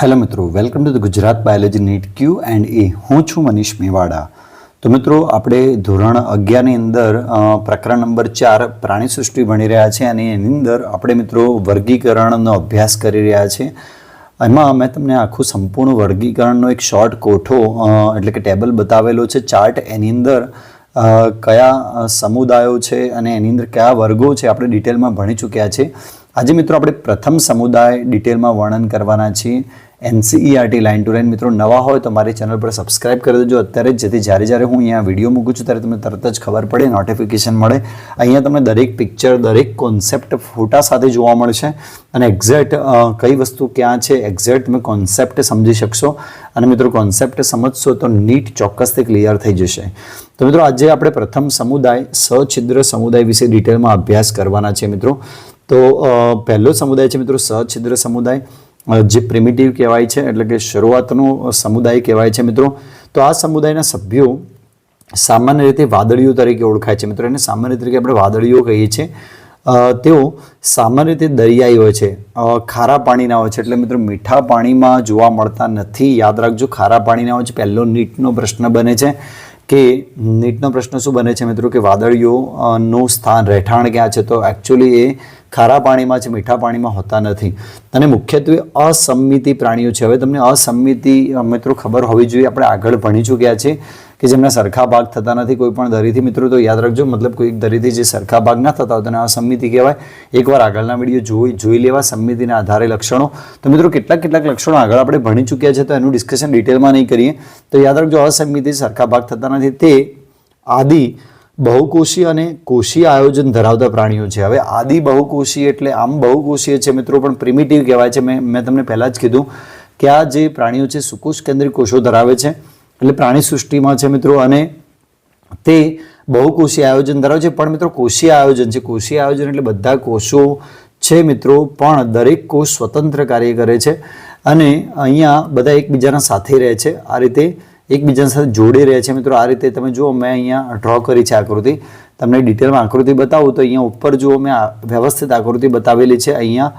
Hello મિત્રો, welcome to the Gujarat biology NEET Q and A. હું છું મનીષ મેવાડા. તો મિત્રો, આપણે ધોરણ અગિયારની અંદર પ્રકરણ નંબર ચાર પ્રાણી સૃષ્ટિ ભણી રહ્યા છે અને એની અંદર આપણે મિત્રો વર્ગીકરણનો અભ્યાસ કરી રહ્યા છે. એમાં મેં તમને આખું સંપૂર્ણ વર્ગીકરણનો એક શોર્ટ કોઠો એટલે કે ટેબલ બતાવેલો છે. ચાર્ટ એની અંદર કયા સમુદાયો છે અને એની અંદર કયા વર્ગો છે આપણે ડિટેલમાં ભણી ચૂક્યા છે. આજે મિત્રો આપણે પ્રથમ સમુદાય ડિટેલમાં વર્ણન કરવાના છીએ. એનસીઈઆરટી લાઇન ટુ લાઇન મિત્રો, નવા હોય તો મારી ચેનલ પર સબસ્ક્રાઇબ કરી દેજો. અત્યારે જ જેથી જ્યારે જ્યારે હું અહીંયા વીડિયો મૂકું છું, ત્યારે તમને તરત જ ખબર પડે નોટિફિકેશન મળે. અહીંયા તમને દરેક પિક્ચર દરેક કોન્સેપ્ટ ફોટા સાથે જોવા મળશે. અને એક્ઝેક્ટ કઈ વસ્તુ ક્યાં છે એક્ઝેક્ટ તમે કોન્સેપ્ટ સમજી શકશો. અને મિત્રો કોન્સેપ્ટ સમજશો તો નીટ ચોક્કસથી ક્લિયર થઈ જશે. તો મિત્રો, આજે આપણે પ્રથમ સમુદાય, સછિદ્ર સમુદાય વિશે ડિટેલમાં અભ્યાસ કરવાના છે મિત્રો. તો પહેલો સમુદાય છે મિત્રો, સછિદ્ર સમુદાય. જે પ્રિમિટિવ કહેવાય છે, એટલે કે શરૂઆતનો સમુદાય કહેવાય છે મિત્રો. તો આ સમુદાયના સભ્યો સામાન્ય રીતે વાદળીઓ તરીકે ઓળખાય છે મિત્રો. એને સામાન્ય તરીકે આપણે વાદળીઓ કહીએ છીએ. તેઓ સામાન્ય રીતે દરિયાઈ હોય છે ખારા પાણીના હોય છે. એટલે મિત્રો મીઠા પાણીમાં જોવા મળતા નથી. યાદ રાખજો, ખારા પાણીના હોય છે. પહેલો નીટનો પ્રશ્ન બને છે. કે નીટનો પ્રશ્ન શું બને છે મિત્રો? કે વાદળીઓ નું સ્થાન રહેઠાણ ક્યાં છે? તો એકચ્યુઅલી એ ખારા પાણીમાં છે, મીઠા પાણીમાં હોતા નથી. અને મુખ્યત્વે અસંમિતિ પ્રાણીઓ છે. હવે તમને અસંમિતિ મિત્રો ખબર હોવી જોઈએ. આપણે આગળ ભણી ચૂક્યા છે. કે જેમના સરખા ભાગ થતા નથી, કોઈ પણ દરીથી મિત્રો, તો યાદ રાખજો, મતલબ કોઈ દરીથી જે સરખા ભાગ ના થતા હોય, તેને સમિતિ કહેવાય. એકવાર આગળના વીડિયો જોઈ જોઈ લેવા સંમિતિના આધારે લક્ષણો. તો મિત્રો, કેટલાક કેટલાક લક્ષણો આગળ આપણે ભણી ચૂક્યા છે, તો એનું ડિસ્કશન ડિટેલમાં નહીં કરીએ. તો યાદ રાખજો, અસંમિતિ સરખા ભાગ થતા નથી. તે આદિ બહુકોષી અને કોષીય આયોજન ધરાવતા પ્રાણીઓ છે. હવે આદિ બહુકોષી એટલે આમ બહુકોષીય છે મિત્રો, પણ પ્રિમિટિવ કહેવાય છે. મેં મેં તમને પહેલાં જ કીધું કે આ જે પ્રાણીઓ છે સુકોષ કેન્દ્રિત કોષો ધરાવે છે. એટલે પ્રાણી સૃષ્ટિમાં છે મિત્રો, અને તે બહુકોષીય આયોજન ધરાવે છે. પણ મિત્રો કોષીય આયોજન છે. કોષીય આયોજન એટલે બધા કોષો છે મિત્રો, પણ દરેક કોષ સ્વતંત્ર કાર્ય કરે છે અને અહીંયા બધા એકબીજાના સાથે રહે છે. આ રીતે એકબીજાના સાથે જોડે રહે છે મિત્રો. આ રીતે તમે જુઓ, મેં અહીંયા ડ્રો કરી છે આકૃતિ. તમને ડિટેલમાં આકૃતિ બતાવું તો અહીંયા ઉપર જુઓ, મેં વ્યવસ્થિત આકૃતિ બતાવેલી છે. અહીંયા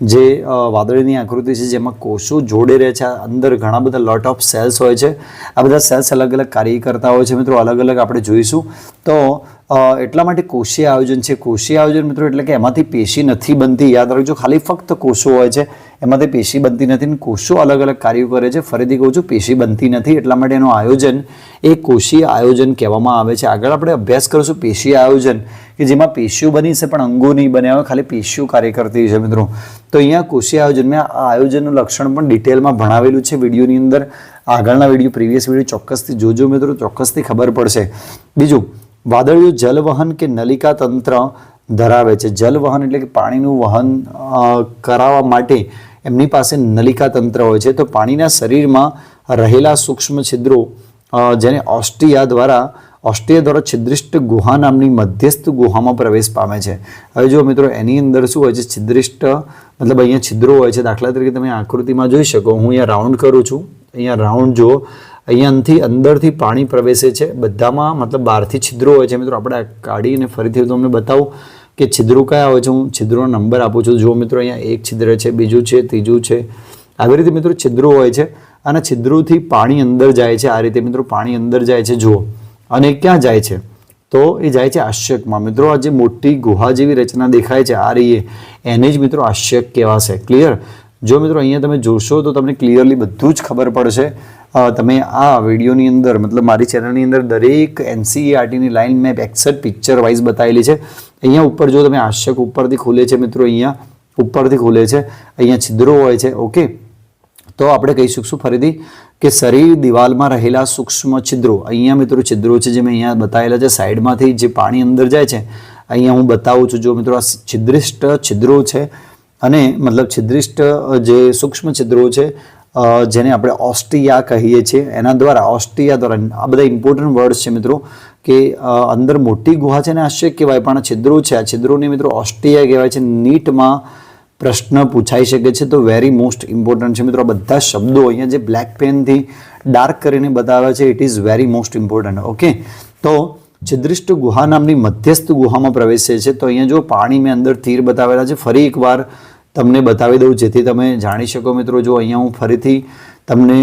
જે વાદળીની આકૃતિ છે જેમાં કોષો જોડે રહે છે. અંદર ઘણા બધા લોટ ઓફ સેલ્સ હોય છે. આ બધા સેલ્સ અલગ અલગ કાર્ય કરતા હોય છે મિત્રો. અલગ અલગ આપણે જોઈશું. તો એટલા માટે કોષીય આયોજન છે. કોષીય આયોજન મિત્રો એટલે કે એમાંથી પેશી નથી બનતી. યાદ રાખજો, ખાલી ફક્ત કોષો હોય છે. એમાંથી પેશી બનતી નથી અને કોષો અલગ અલગ કાર્યો કરે છે. ફરીથી કહું છું, પેશી બનતી નથી. એટલા માટે એનું આયોજન એ કોષીય આયોજન કહેવામાં આવે છે. આગળ આપણે અભ્યાસ કરીશું પેશી આયોજન, કે જેમાં પેશીઓ બની છે, પણ અંગો નહીં બન્યા હોય ખાલી પેશીઓ કાર્ય કરતી છે મિત્રો. તો અહીંયા કોષીય આયોજન મેં આ આયોજનનું લક્ષણ પણ ડિટેલમાં ભણાવેલું છે વિડીયોની અંદર. આગળના વીડિયો, પ્રીવિયસ વીડિયો ચોક્કસથી જોજો મિત્રો, ચોક્કસથી ખબર પડશે. બીજું વાદળીઓ જલવહન કે નલિકા તંત્ર ધરાવે છે. જલવહન એટલે કે પાણીનું વહન કરાવવા માટે એમની પાસે નલિકા તંત્ર હોય છે. તો પાણીના શરીરમાં રહેલા સૂક્ષ્મ છિદ્રો જેને ઓસ્ટ્રિયા દ્વારા ઓસ્ટ્રિયા દ્વારા છિદ્રિષ્ટ ગુહા નામની મધ્યસ્થ ગુહામાં પ્રવેશ પામે છે. હવે જો મિત્રો, એની અંદર શું હોય છે? છિદ્રિષ્ટ, મતલબ અહીંયા છિદ્રો હોય છે. દાખલા તરીકે તમે આકૃતિમાં જોઈ શકો. હું અહીંયા રાઉન્ડ કરું છું. અહીંયા રાઉન્ડ જુઓ. અહીંયાથી અંદરથી પાણી પ્રવેશે છે. બધામાં મતલબ બહારથી છિદ્રો હોય છે. મિત્રો, આપણે કાઢીને ફરીથી તમને બતાવું કે છિદ્રો કયા હોય છે. હું છિદ્રોનો નંબર આપું છું. જુઓ મિત્રો અહીંયા એક છિદ્ર છે, બીજું છે, ત્રીજું છે, આવી રીતે મિત્રો છિદ્રો હોય છે અને છિદ્રોથી પાણી અંદર જાય છે. આ રીતે મિત્રો પાણી અંદર જાય છે. જુઓ, અને ક્યાં જાય છે? તો એ જાય છે આશ્યકમાં. મિત્રો, આ જે મોટી ગુહા જેવી રચના દેખાય છે, આ રહીએ, એને જ મિત્રો આશ્યક કહેવાશે. ક્લિયર જો મિત્રો અહીંયા તમે જોશો તો તમને ક્લિયરલી બધું જ ખબર પડશે. તમે આ વિડીયોની અંદર, મતલબ મારી ચેનલની અંદર દરેક એનસીઈઆરટીની લાઈન મેં એક્સેટ પિક્ચર વાઇઝ બતાવેલી છે. અહીંયા ઉપર જો તમે આશ્યક ઉપરથી ખુલે છે મિત્રો અહીંયા, ઉપરથી ખુલે છે. અહીંયા છિદ્રો હોય છે ઓકે તો આપણે કહી શકશું ફરીથી કે શરીર દિવાલમાં રહેલા સૂક્ષ્મ છિદ્રો, અહીંયા મિત્રો છિદ્રો છે જે મેં અહીંયા બતાવેલા છે. સાઈડમાંથી જે પાણી અંદર જાય છે, અહીંયા હું બતાવું છું. જો મિત્રો આ છિદ્રિષ્ટ છિદ્રો છે અને મતલબ છિદ્રિષ્ટ જે સૂક્ષ્મ છિદ્રો છે જેને આપણે ઓસ્ટ્રિયા કહીએ છીએ, એના દ્વારા ઓસ્ટ્રિયા દ્વારા, આ બધા ઇમ્પોર્ટન્ટ વર્ડ્સ છે મિત્રો, કે અંદર મોટી ગુહા છે ને આશ્ચર્ય કહેવાય, પણ છિદ્રો છે, આ છિદ્રોને મિત્રો ઓસ્ટ્રિયા કહેવાય છે. નીટમાં પ્રશ્ન પૂછાઈ શકે છે, તો વેરી મોસ્ટ ઇમ્પોર્ટન્ટ છે. મિત્રો બધા શબ્દો અહીંયા જે બ્લેક પેનથી ડાર્ક કરીને બતાવે છે it is very most important okay તો છિદ્રિષ્ટ ગુહા નામની મધ્યસ્થ ગુહામાં પ્રવેશે છે. તો અહીંયા જો પાણી મેં અંદર તીર બતાવેલા છે, ફરી એકવાર તમને બતાવી દઉં, જેથી તમે જાણી શકો મિત્રો. જો અહીંયા હું ફરીથી તમને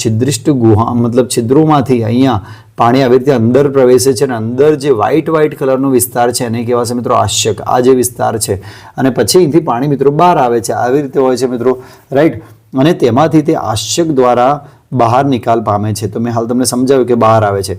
છિદ્રિષ્ટ ગુહા, મતલબ છિદ્રોમાંથી અહીંયા પાણી આવી રીતે અંદર પ્રવેશે છે અને અંદર જે વ્હાઇટ વ્હાઇટ કલરનો વિસ્તાર છે, એને કહેવાશે મિત્રો આશ્યક. આ જે વિસ્તાર છે, અને પછી અહીંથી પાણી મિત્રો બહાર આવે છે. આવી રીતે હોય છે મિત્રો. રાઈટ અને તેમાંથી તે આશ્યક દ્વારા બહાર નિકાલ પામે છે. તો મેં હાલ તમને સમજાવ્યું કે બહાર આવે છે.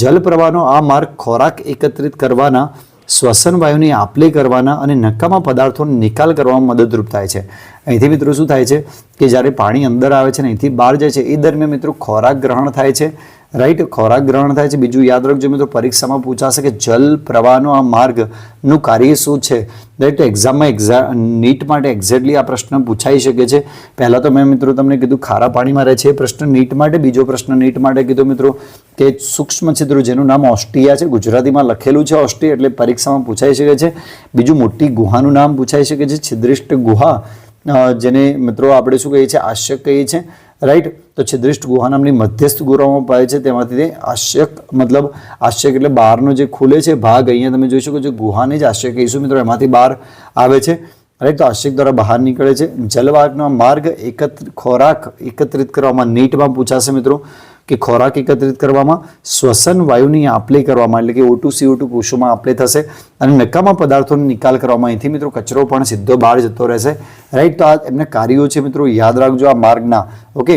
જલ પ્રવાહનો આ માર્ગ ખોરાક એકત્રિત કરવાના શ્વસન વાયુની આપલે કરવાના અને નકામા પદાર્થોનો નિકાલ કરવામાં મદદરૂપ થાય છે. અહીંથી મિત્રો શું થાય છે કે જ્યારે પાણી અંદર આવે છે ને અહીંથી બહાર જાય છે, એ દરમિયાન મિત્રો ખોરાક ગ્રહણ થાય છે. રાઈટ ખોરાક ગ્રહણ થાય છે. બીજું યાદ રાખજો મિત્રો, પરીક્ષામાં પૂછાશે કે જલ પ્રવાહનો આ માર્ગનું કાર્ય શું છે? રાઈટ એક્ઝામમાં એક્ઝા નીટ માટે એક્ઝેક્ટલી આ પ્રશ્ન પૂછાઈ શકે છે. પહેલાં તો મેં મિત્રો તમને કીધું ખારા પાણીમાં રહે છે પ્રશ્ન નીટ માટે. બીજો પ્રશ્ન નીટ માટે કીધો મિત્રો કે સૂક્ષ્મ છિદ્રો જેનું નામ ઓસ્ટિયા છે. ગુજરાતીમાં લખેલું છે ઓસ્ટિયા એટલે પરીક્ષામાં પૂછાઈ શકે છે. બીજું મોટી ગુહાનું નામ પૂછાઈ શકે છે. છિદ્રિષ્ટ ગુહા જેને મિત્રો આપણે શું કહીએ છીએ? આશ્યક કહીએ છીએ. રાઈટ તો છિદ્રિષ્ટ ગુહા નામની મધ્યસ્થ ગુહામાં પાય છે, તેમાંથી તે આશ્યક, મતલબ આશ્યક એટલે બહારનો જે ખુલે છે ભાગ, અહીંયા તમે જોઈ શકો છો, ગુહાને જ આશ્યક કહીશું મિત્રો, એમાંથી બહાર આવે છે. રાઈટ તો આશ્યક દ્વારા બહાર નીકળે છે. જલવાહકનો માર્ગ એકત્ર, ખોરાક એકત્રિત કરવામાં નીટમાં પૂછાશે મિત્રો. કે ખોરાક એકત્રિત કરવામાં, શ્વસન વાયુની આપલે કરવામાં, એટલે કે ઓટુ સીઓ ટુ કોષોમાં આપલે થશે અને નકામા પદાર્થોનો નિકાલ કરવામાં. અહીંથી મિત્રો કચરો પણ સીધો બહાર જતો રહેશે. રાઈટ તો આ એમના કાર્યો છે મિત્રો. યાદ રાખજો આ માર્ગના. ઓકે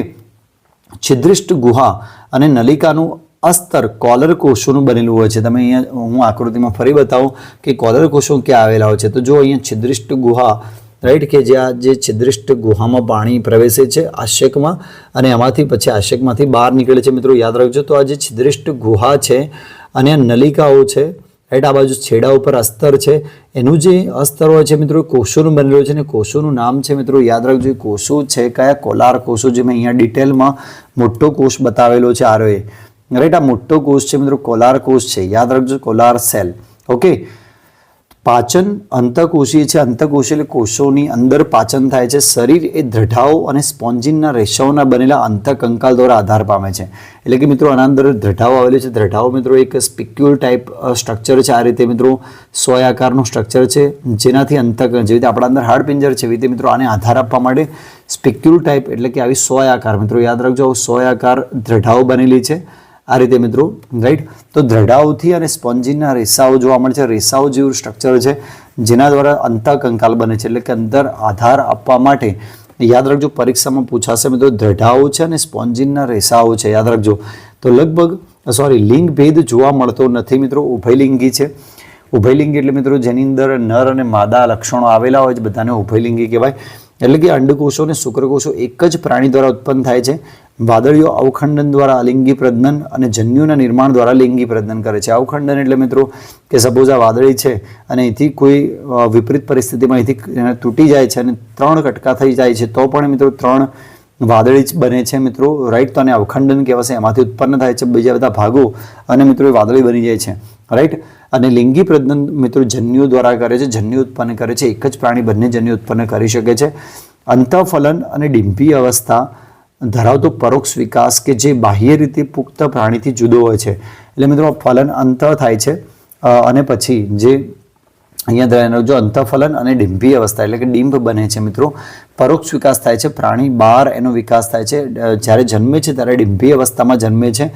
છિદ્રિષ્ટ ગુહા અને નલિકાનું અસ્તર કોલર કોષોનું બનેલું હોય છે. તમે અહીંયા હું આકૃતિમાં ફરી બતાવું કે કોલર કોષો ક્યાં આવેલા હોય છે. તો જો અહીંયા છિદ્રિષ્ટ ગુહા રાઈટ કે જે આ જે છિદ્રિષ્ટ ગુહામાં પાણી પ્રવેશે છે આશેકમાં અને એમાંથી પછી આશેકમાંથી બહાર નીકળે છે મિત્રો, યાદ રાખજો. તો આ જે છિદ્રિષ્ટ ગુહા છે અને આ નલિકાઓ છે રાઈટ આ બાજુ છેડા ઉપર અસ્તર છે. એનું જે અસ્તર હોય છે મિત્રો કોષોનું બનેલું છે અને કોષોનું નામ છે મિત્રો, યાદ રાખજો કોષો છે કયા કોલાર કોષો જે મેં અહીંયા ડિટેલમાં મોટો કોષ બતાવેલો છે આરોએ રાઈટ આ મોટો કોષ છે મિત્રો, કોલાર કોષ છે. યાદ રાખજો, કોલાર સેલ ઓકે પાચન અંતકોષીય છે. અંતકોષી એટલે કોષોની અંદર પાચન થાય છે. શરીર એ દ્રઢાઓ અને સ્પોન્જિનના રેસાઓના બનેલા અંતકંકાલ દ્વારા આધાર પામે છે. એટલે કે મિત્રો, આના અંદર દ્રઢાઓ આવેલી છે. દ્રઢાઓ મિત્રો એક સ્પિક્યુલ ટાઈપ સ્ટ્રક્ચર છે. આ રીતે મિત્રો સોય આકારનું સ્ટ્રક્ચર છે. જેનાથી અંતક, જેવી રીતે આપણા અંદર હાડપિંજર છે, એવી રીતે મિત્રો આને આધાર આપવા માટે સ્પિક્યુલ ટાઈપ એટલે કે આવી સોય આકાર મિત્રો, યાદ રાખજો સોય આકાર દ્રઢાઓ બનેલી છે. આ રીતે મિત્રો રાઈટ તો દ્રઢાઓથી અને સ્પોન્જીના રેસાઓ જોવા મળે છે. રેસાઓ જેવું સ્ટ્રક્ચર છે, જેના દ્વારા અંતઃકંકાલ બને છે. એટલે કે અંદર આધાર આપવા માટે યાદ રાખજો, પરીક્ષામાં પૂછાશે મિત્રો દ્રઢાઓ છે અને સ્પોન્જીનના રેસાઓ છે. યાદ રાખજો. તો લગભગ સોરી લિંગ ભેદ જોવા મળતો નથી મિત્રો. ઉભયલિંગી છે. ઉભયલિંગી એટલે મિત્રો, જેની અંદર નર અને માદા લક્ષણો આવેલા હોય છે. બધાને ઉભયલિંગી કહેવાય. એટલે કે અંડકોષો અને શુક્રકોષો એક જ પ્રાણી દ્વારા ઉત્પન્ન થાય છે. વાદળીઓ અવખંડન દ્વારા અલિંગી પ્રજનન અને જન્યુના નિર્માણ દ્વારા લિંગી પ્રજનન કરે છે. અવખંડન એટલે મિત્રો કે સપોઝ આ વાદળી છે અને અહીંથી કોઈ વિપરીત પરિસ્થિતિમાં અહીંથી તૂટી જાય છે અને ત્રણ કટકા થઈ જાય છે, તો પણ મિત્રો ત્રણ વાદળી બને છે મિત્રો. રાઈટ તો આને અવખંડન કહેવાશે. એમાંથી ઉત્પન્ન થાય છે બીજા બધા ભાગો અને મિત્રો વાદળી બની જાય છે. રાઈટ અને લિંગી પ્રજનન મિત્રો જન્યુ દ્વારા કરે છે. જન્યુ ઉત્પન્ન કરે છે. એક જ પ્રાણી બંને જન્યુ ઉત્પન્ન કરી શકે છે. અંતઃફલન અને ડિમ્પી અવસ્થા ધરાવતો પરોક્ષ વિકાસ કે જે બાહ્ય રીતે પુખ્ત પ્રાણીથી જુદો હોય છે. એટલે મિત્રો, ફલન અંત થાય છે અને પછી જે અહીંયા ધ્યાન રાખજો અંતઃફલન અને ડિંભી અવસ્થા એટલે કે ડિમ્પ બને છે મિત્રો, પરોક્ષ વિકાસ થાય છે, પ્રાણી બહાર એનો વિકાસ થાય છે. જ્યારે જન્મે છે ત્યારે ડિંભી અવસ્થામાં જન્મે છે.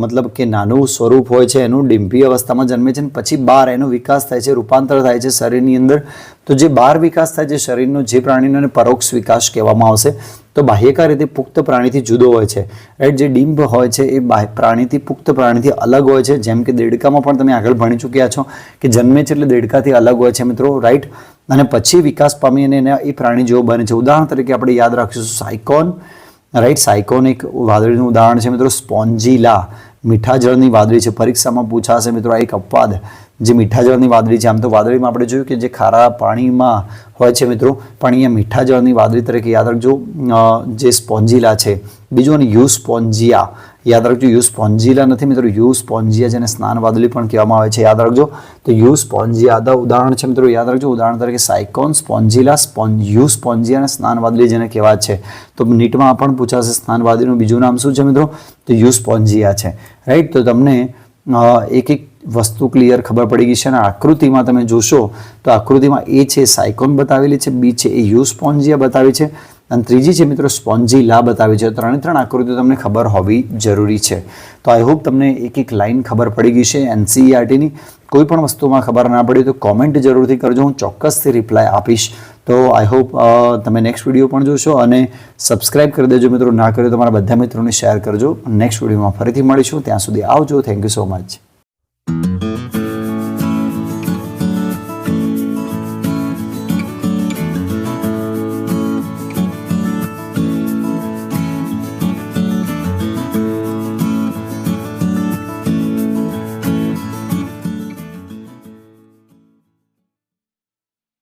મતલબ કે નાનું સ્વરૂપ હોય છે એનું ડિંભી અવસ્થામાં જન્મે છે અને પછી બહાર એનો વિકાસ થાય છે, રૂપાંતર થાય છે શરીરની અંદર. તો જે બહાર વિકાસ થાય છે શરીરનો, જે પ્રાણીનો એને પરોક્ષ વિકાસ કહેવામાં આવશે. તો બાહ્યકાર રીતે પુખ્ત પ્રાણીથી જુદો હોય છે. રાઈટ જે ડિમ્બ હોય છે એ પ્રાણીથી પુખ્ત પ્રાણીથી અલગ હોય છે. જેમ કે દેડકામાં પણ તમે આગળ ભણી ચૂક્યા છો કે જન્મે છે એટલે દેડકાથી અલગ હોય છે મિત્રો. રાઈટ અને પછી વિકાસ પામી અને એને એ પ્રાણી જેવો બને છે. ઉદાહરણ તરીકે આપણે યાદ રાખીશું સાયકોન. રાઈટ સાયકોન એક વાદળીનું ઉદાહરણ છે મિત્રો. સ્પોન્જીલા. મીઠા જળની વાદળી છે. પરીક્ષામાં પૂછાશે મિત્રો આ એક અપવાદ જે મીઠા જળની વાદળી છે. આમ તો વાદળીમાં આપણે જોયું કે જે ખારા પાણીમાં હોય છે મિત્રો, પણ અહીંયા મીઠા જળની વાદળી તરીકે યાદ રાખજો. જે સ્પોન્જીલા છે. બીજું અને યુ સ્પોન્જિયા. યાદ રાખજો, યુ સ્પોન્જીલા નથી મિત્રો, યુ સ્પોન્જીયા જેને સ્નાન વાદળી પણ કહેવામાં આવે છે, યાદ રાખજો. તો યુ સ્પોન્જીયા દા ઉદાહરણ છે મિત્રો, યાદ રાખજો, ઉદાહરણ તરીકે સાયકોન સ્પોન્જિલા સ્પોન, યુ સ્પોન્જિયા અને સ્નાન વાદળી જેને કહેવાય છે. તો નીટમાં પણ પૂછાશે સ્નાન વાદળીનું બીજું નામ શું છે મિત્રો? તો યુ સ્પોન્જીયા છે. રાઈટ તો તમને એક એક વસ્તુ ક્લિયર ખબર પડી ગઈ છે અને આકૃતિમાં તમે જોશો, તો આકૃતિમાં એ છે સાયકોન બતાવેલી છે, બી છે એ યુ સ્પોન્જીયા બતાવી છે. અને ત્રીજી છે મિત્રો સ્પોન્જી લા બતાવી છે. ત્રણે ત્રણ આકૃતિઓ તમને ખબર હોવી જરૂરી છે. તો આઈ હોપ તમને એક એક લાઇન ખબર પડી ગઈ છે એનસીઈઆરટીની કોઈ પણ વસ્તુમાં ખબર ના પડી તો કોમેન્ટ જરૂરથી કરજો. હું ચોક્કસથી રિપ્લાય આપીશ. તો આઈ હોપ તમે નેક્સ્ટ વીડિયો પણ જોશો અને સબસ્ક્રાઇબ કરી દેજો મિત્રો. ના કર્યો તમારા બધા મિત્રોને શેર કરજો. નેક્સ્ટ વિડીયોમાં ફરીથી મળીશું. ત્યાં સુધી આવજો. Thank you so much